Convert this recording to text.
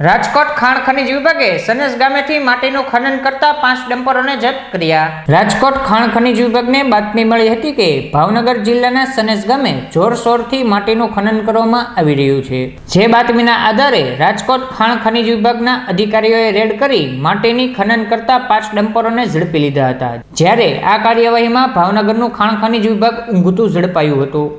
રાજકોટ ખાણ ખનીજ વિભાગે સનેસ ગામેથી માટીનું ખનન કરતા પાંચ ડમ્પરોને જપ્ત કર્યા. રાજકોટ ખાણ ખનીજ વિભાગને બાતમી મળી હતી કે ભાવનગર જિલ્લાના સનેસ ગામે જોરશોરથી માટીનું ખનન કરવામાં આવી રહ્યું છે. જે બાતમીના આધારે રાજકોટ ખાણ ખનીજ વિભાગના અધિકારીઓએ રેડ કરી માટીની ખનન કરતા પાંચ ડમ્પરોને ઝડપી લીધા હતા. જ્યારે આ કાર્યવાહીમાં ભાવનગરનું ખાણ ખનીજ વિભાગ ઊંઘતું ઝડપાયું હતું.